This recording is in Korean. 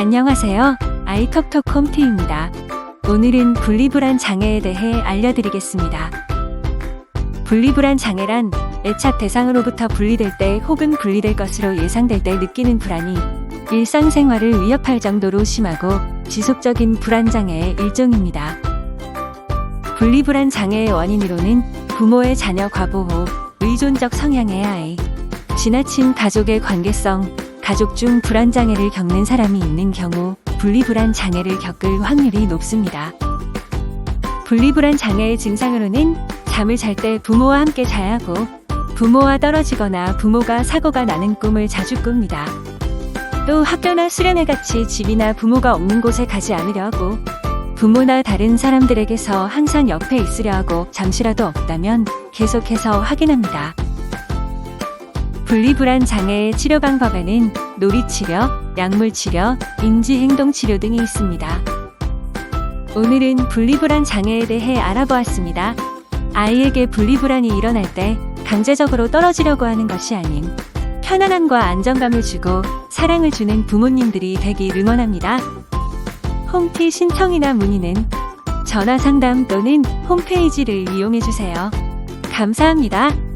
안녕하세요. 아이톡톡 홈트입니다. 오늘은 분리불안 장애에 대해 알려드리겠습니다. 분리불안 장애란 애착 대상으로부터 분리될 때 혹은 분리될 것으로 예상될 때 느끼는 불안이 일상생활을 위협할 정도로 심하고 지속적인 불안 장애의 일종입니다. 분리불안 장애의 원인으로는 부모의 자녀 과보호, 의존적 성향의 아이, 지나친 가족의 관계성, 가족 중 불안 장애를 겪는 사람이 있는 경우 분리불안 장애를 겪을 확률이 높습니다. 분리불안 장애의 증상으로는 잠을 잘 때 부모와 함께 자야 하고 부모와 떨어지거나 부모가 사고가 나는 꿈을 자주 꿉니다. 또 학교나 수련회 같이 집이나 부모가 없는 곳에 가지 않으려 하고 부모나 다른 사람들에게서 항상 옆에 있으려 하고 잠시라도 없다면 계속해서 확인합니다. 분리불안 장애의 치료 방법에는 놀이치료, 약물치료, 인지행동치료 등이 있습니다. 오늘은 분리불안 장애에 대해 알아보았습니다. 아이에게 분리불안이 일어날 때 강제적으로 떨어지려고 하는 것이 아닌 편안함과 안정감을 주고 사랑을 주는 부모님들이 되길 응원합니다. 홈티 신청이나 문의는 전화 상담 또는 홈페이지를 이용해 주세요. 감사합니다.